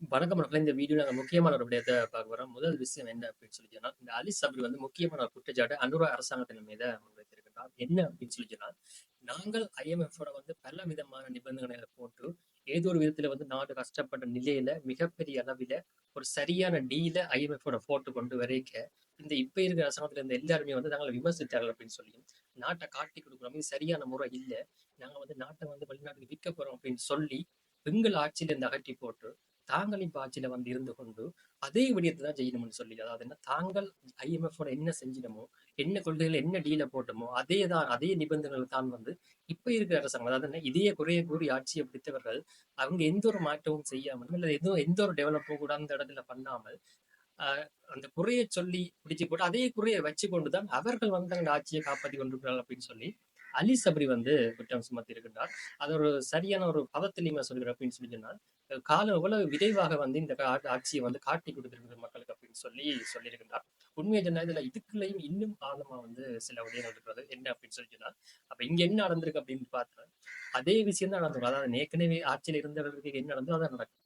வணக்கம் மக்களே. இந்த வீடியோ நாங்க முக்கியமான ஒரு விடயத்தை பார்க்க போறோம். முதல் விஷயம் என்ன அப்படின்னு சொல்லி சொன்னால் இந்த அலி சபரி வந்து முக்கியமான ஒரு குற்றச்சாட்டு அனுரா அரசாங்கத்தின் மீது முன்வைத்திருக்கிறார் என்ன அப்படின்னு சொல்லி சொன்னால் நாங்கள் ஐஎம்எஃப்போட வந்து பல விதமான நிபந்தனைகளை போட்டு, ஏதோ ஒரு விதத்துல வந்து நாடு கஷ்டப்பட்ட நிலையில மிகப்பெரிய அளவில ஒரு சரியான டீல ஐஎம்எஃப்போட போட்டு கொண்டு வரைக்க, இந்த இப்ப இருக்கிற அரசாங்கத்துல இருந்த எல்லாருமே வந்து நாங்கள விமர்சித்தார்கள் அப்படின்னு சொல்லியும், நாட்டை காட்டிக் கொடுக்கிறோம். இது சரியான முறை இல்லை நாங்க வந்து நாட்டை வந்து வெளிநாட்டுக்கு விற்க போறோம் அப்படின்னு சொல்லி, எங்கள் ஆட்சியில இருந்து அகற்றி போட்டு, தாங்கள் இப்ப ஆட்சியில வந்து இருந்து கொண்டு, அதே விடயத்த தான் செய்யணும்னு சொல்லி, அதாவது என்ன தாங்கள் ஐஎம்எஃப் என்ன செஞ்சிடமோ என்ன கொள்கைகள் என்ன டீல போட்டோமோ, அதே தான் அதே நிபந்தனைகள் தான் வந்து இப்ப இருக்கிற அரசாங்கம். அதாவது என்ன இதே குறைய கூறி ஆட்சியை பிடித்தவர்கள், அவங்க எந்த ஒரு மாற்றமும் செய்யாமல் இல்ல எதுவும் எந்த ஒரு டெவலப்பும் கூட அந்த இடத்துல பண்ணாமல், அந்த குறைய சொல்லி பிடிச்சு போட்டு, அதே குறைய வச்சு கொண்டுதான் அவர்கள் வந்து அந்த ஆட்சியை காப்பாற்றி கொண்டிருக்கிறார்கள் அப்படின்னு சொல்லி, அலி சபரி வந்து குற்றம் சுமத்தி இருக்கின்றார். அது ஒரு சரியான ஒரு பதத்திலையுமே சொல்கிறார் அப்படின்னு சொல்லி சொன்னால், காலம் எவ்வளவு விரைவாக வந்து இந்த கா வந்து காட்டிக் கொடுத்திருக்கிறது மக்களுக்கு அப்படின்னு சொல்லி சொல்லியிருக்கின்றார். உண்மையை சொன்னா இதுல இதுக்குள்ளயும் இன்னும் ஆழமா வந்து சில உதயங்கள் இருக்கிறது. என்ன அப்படின்னு சொல்லி சொன்னா, அப்ப இங்க என்ன நடந்திருக்கு அப்படின்னு பார்த்தா, அதே விஷயம் தான் நடந்திருக்கும் அதாவது ஏற்கனவே ஆட்சியில இருந்தவர்களுக்கு என்ன நடந்தோ அதான் நடக்கும்.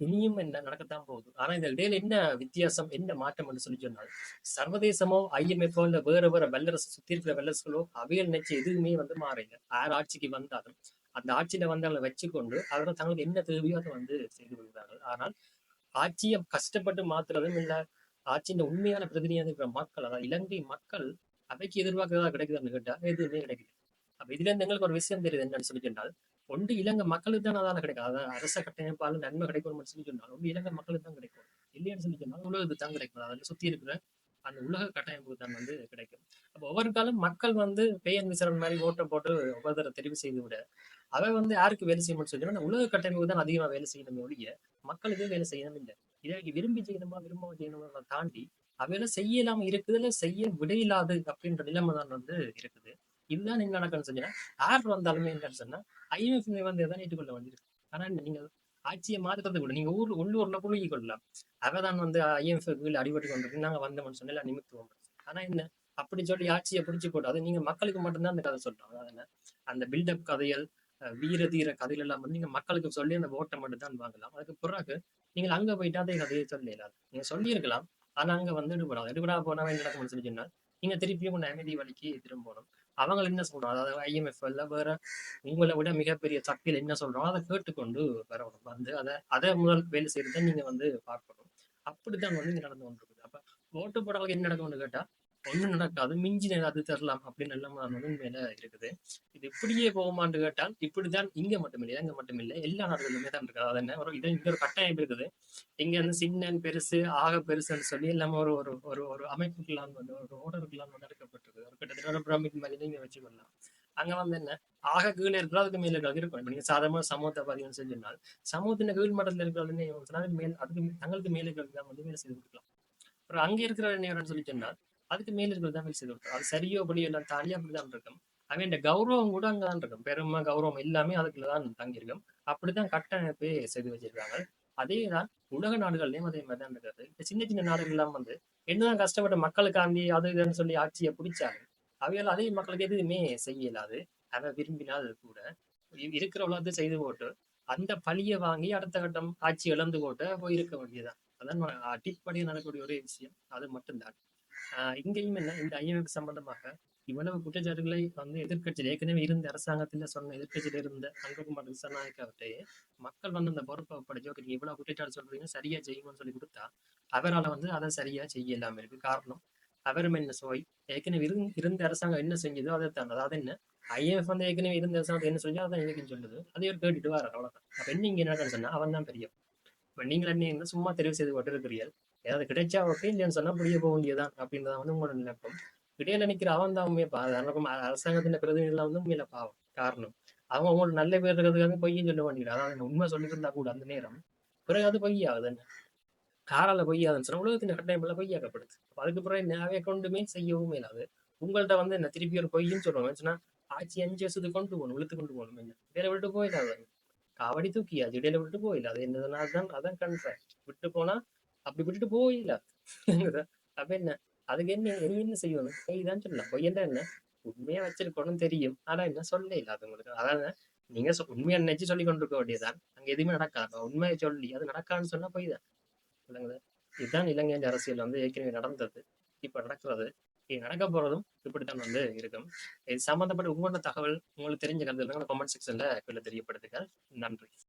இனியும் என்ன நடக்கத்தான் போகுது. ஆனா இந்த இடையில என்ன வித்தியாசம், என்ன மாற்றம் என்று சொல்லி சொன்னால், சர்வதேசமோ, ஐஎம்எஃப்போ இல்ல வேற வேற வல்லரசு சுத்தி இருக்கிற வல்லரசுகளோ அவையில் நினைச்ச எதுவுமே வந்து மாறல. யார் ஆட்சிக்கு வந்தாலும், அந்த ஆட்சியில வந்தவங்களை வச்சுக்கொண்டு, அதில் தங்களுக்கு என்ன தேவையோ அதை வந்து செய்து கொள்கிறார்கள் ஆனால் ஆட்சியை கஷ்டப்பட்டு மாத்துறதும் இல்ல, ஆட்சியின் உண்மையான பிரதிநிதியாக இருக்கிற மக்கள், அதாவது இலங்கை மக்கள் அவைக்கு எதிர்பார்க்கிறதா கிடைக்குதான்னு கேட்டா, எதுவுமே கிடைக்குது அப்ப இதுல இருந்து எங்களுக்கு ஒரு விஷயம் தெரியுது என்னன்னு சொல்லி சொன்னால், ஒன்று இலங்கை மக்களுக்கு தான் அதான் கிடைக்கும். அதாவது அரச கட்டமைப்பால் நன்மை கிடைக்கும்னு சொல்லி சொன்னாலும் ஒன்று இலங்கை மக்களுக்கு தான் கிடைக்கும். இல்லைன்னு சொல்லி சொன்னாலும் உலகத்துக்கு தான் கிடைக்கும். அதில் சுத்தி இருக்கிற அந்த உலக கட்டமைப்பு தான் வந்து கிடைக்கும். அப்போ ஒவ்வொரு காலம் மக்கள் வந்து பேயன் விசாரணை மாதிரி ஓட்ட போட்டு ஒவ்வொருத்தரை தெரிவு செய்து விட, அவை வந்து யாருக்கு வேலை செய்யணும்னு சொல்லி உலக கட்டமைப்பு தான் அதிகமா வேலை செய்யணுமே ஒழிய, மக்களுக்கு வேலை செய்யணும் இல்ல. இதை விரும்பி செய்யணுமா, விரும்பாம செய்யணுமா தாண்டி, அவையில செய்யலாம இருக்குதுல செய்ய விடையில்லாது அப்படின்ற நிலைமை தான் வந்து இருக்குது. இதுதான் என்ன நடக்கும்னு சொன்னீங்கன்னா யார் வந்தாலுமே என்னன்னு சொன்னா, ஐஎம்எஃப் வந்து எதான் ஏற்றுக்கொள்ள வேண்டியிருக்கு. ஆனா நீங்க ஆட்சியை மாத்துறது கூட நீங்க ஊர் உள்ளூர்ல புழுகி கொள்ளலாம். அவதான் வந்து ஐஎம்எஃப் கீழ அடிபட்டு கொண்டிருக்கு. நாங்க வந்தோம்னு சொன்னா நிமித்துவோம். ஆனா என்ன அப்படி சொல்லி ஆட்சியை பிடிச்சி போட்டு, நீங்க மக்களுக்கு மட்டும்தான் அந்த கதை சொல்றோம். அதாவது அந்த பில்டப் கதைகள், வீர தீர கதைகள் எல்லாம் வந்து நீங்க மக்களுக்கு சொல்லி அந்த ஓட்டை மட்டும் தான் வாங்கலாம். அதுக்கு பிறகு நீங்க அங்க போயிட்டா அதே கதையை சொல்ல இயலாது. நீங்க சொல்லியிருக்கலாம். ஆனா அங்க வந்து எடுபடாது. எடுபடா போனா என்ன நடக்கும்னு சொல்லி சொன்னால், நீங்க திருப்பியும் உங்க அமைதி வழிக்கு திரும்பணும். அவங்க என்ன சொல்றோம் அதாவது ஐஎம்எஃப் இல்ல வேற உங்களை விட மிகப்பெரிய சக்தியில் என்ன சொல்றோம் அதை கேட்டுக்கொண்டு வரணும். வந்து அத அத முதல் வேலை செய்யறத நீங்க வந்து பார்க்கணும். அப்படித்தான் வந்து இங்க நடந்து கொண்டிருக்குது. அப்ப ஓட்டு போடுறவங்களுக்கு என்ன நடக்கும்னு கேட்டா, ஒண்ணு நடக்காது. மிஞ்சி அது தரலாம் அப்படின்னு எல்லாம் வந்து மேல இருக்குது. இது இப்படியே போகுமான்னு கேட்டால், இப்படிதான் இங்க மட்டும் இல்ல, இங்க மட்டும் இல்லை எல்லா நாடுகளிலுமே தான் இருக்கு. அது என்ன ஒரு இது இங்க ஒரு கட்டாயம் இருக்குது. இங்க வந்து சின்ன, பெருசு, ஆக பெருசுன்னு சொல்லி எல்லாமே ஒரு ஒரு ஒரு அமைப்புக்கெல்லாம் வந்து ஒரு ஓடருக்கெல்லாம் வந்து ஒரு பிரமிட் மாதிரி நீங்க வச்சுக்கொள்ளலாம். அங்க வந்து என்ன ஆக கீழே இருக்கிறது அதுக்கு மேல இருக்கிறது இருக்கும். நீங்க சாதாரண சமூகத்தை பார்த்தீங்கன்னு சொல்லி சொன்னால், சமூகத்தின் கீழ் மட்டத்தில் இருக்கிறது சொன்னால் மேல் அதுக்கு தங்களுக்கு மேலே இருக்கிறது தான் வந்து வேலை செய்து கொடுக்கலாம். அப்புறம் அங்க இருக்கிற நேரம்னு சொல்லி சொன்னால், அதுக்கு மேல இருக்கிறது தான் வேலை செய்து கொடுக்கலாம் அது சரியோ படியோ எல்லாம் தாண்டி அப்படிதான் இருக்கும். அவன் கௌரவம் கூட அங்கதான் இருக்கும். பெருமை, கௌரவம் எல்லாமே அதுக்குள்ளதான் தங்கியிருக்கும். அப்படித்தான் கட்டமைப்பே செய்து வச்சிருக்காங்க. அதேதான் உலக நாடுகள்லயும் அதே மாதிரி தான் இருக்கிறது. இப்ப சின்ன சின்ன நாடுகள் எல்லாம் வந்து என்னதான் கஷ்டப்பட்ட மக்களுக்காண்டி அது இதுன்னு சொல்லி ஆட்சியை பிடிச்சாங்க. அவையால் அதே மக்களுக்கு எதுவுமே செய்ய இயலாது. அவ விரும்பினால் கூட இருக்கிற செய்து போட்டு, அந்த பழியை வாங்கி அடுத்த கட்டம் ஆட்சி இழந்து போட்டு போய் இருக்க வேண்டியதுதான். அதான் அடிப்படையில் நடக்கக்கூடிய ஒரே விஷயம். அது மட்டும்தான். ஆஹ் இங்கேயும் என்ன இந்த ஐஎம்எஃப் சம்பந்தமாக இவ்வளவு குற்றச்சாட்டுகளை வந்து எதிர்க்கட்சியில் ஏற்கனவே இருந்த அரசாங்கத்துல சொன்ன எதிர்க்கட்சியில இருந்த அன்பகுமார் அவர்கிட்டயே மக்கள் வந்து அந்த பொறுப்பை ஒப்படைச்சு, ஓகே நீங்க இவ்வளவு குற்றச்சாட்டு சொல்றீங்க சரியா செய்யுங்கன்னு சொல்லி கொடுத்தா, அவரால வந்து அதை சரியா செய்ய இல்லாம இருக்கு. காரணம் அவரும் என்ன சோய் ஏற்கனவே இருந் இருந்த அரசாங்கம் என்ன செஞ்சதோ அதை தான். அதாவது என்ன ஐஎஃப் வந்து ஏற்கனவே இருந்த அரசாங்கம் என்ன செஞ்சோ அதான் எனக்கும் சொல்லுது. அதை ஒரு கேட்டுட்டு வர அவ்வளோதான் அப்போ என்ன என்ன சொன்னா அவன் தான் பெரியவன். இப்போ நீங்கள் என்ன சும்மா தெரிவு செய்து கொண்டிருக்கிறீர்கள் ஏதாவது கிடைச்சா ஓகே இல்லைன்னு சொன்னா புரிய போக வேண்டியதுதான் அப்படின்றத வந்து உங்களோட நினைப்போம். இடையில நினைக்கிற அவன் தான் உண்மையை பாவம். அரசாங்கத்தின் பிரதிநிதிகள் வந்து உண்மையில பாவம். காரணம் அவங்க அவங்களோட நல்ல பேர் இருக்கிறதுக்காக பொய்யும் சொல்ல வேண்டியது. அதாவது உண்மை சொல்லியிருந்தா கூட அந்த நேரம் பிறகு அது பொய்யாவது என்ன காரால கொய்யாதுன்னு சொன்னா உலகத்தின் கட்டமைப்புல கொய்யாக்கப்படுது அதுக்கு பிறகு என்ன கொண்டுமே செய்யவும் இல்லாது உங்கள்ட்ட வந்து என்ன திருப்பி ஒரு பொய்ன்னு சொல்லுவாங்க. சொன்னா ஆட்சி அஞ்சு வருஷத்துக்கு கொண்டு போகணும், இழுத்து கொண்டு போகணும். என்ன இடையில விட்டு போயிடாது. காவடி தூக்கியாச்சு இடையில விட்டு போயில. அது என்னதுனால தான் அதான் கன்ஃபர்ம். விட்டு போனா அப்படி விட்டுட்டு போயில. அப்ப என்ன அதுக்கு என்ன நீ என்ன செய்யணும்? பொய் சொல்லலாம். பொய் என்ன உண்மையா வச்சிருக்கணும் தெரியும். ஆனா என்ன சொல்ல இல்லாத உங்களுக்கு. அதான் நீங்க சொ- உண்மையை நினைச்சு சொல்லி கொண்டு இருக்க அங்க எதுவுமே நடக்காது உண்மையை சொல்லி அது நடக்கான்னு சொன்னா பொய் தான் இல்லைங்களா இதுதான் இலங்கை அரசியல் வந்து ஏற்கனவே நடந்தது இப்ப நடக்கிறது. இது நடக்க போறதும் இப்படித்தான் வந்து இருக்கும். இது சம்பந்தப்பட்ட உங்களோட தகவல் உங்களுக்கு தெரிஞ்ச கருத்து கமெண்ட் செக்ஷன்ல கீழே தெரியப்படுத்துங்க நன்றி.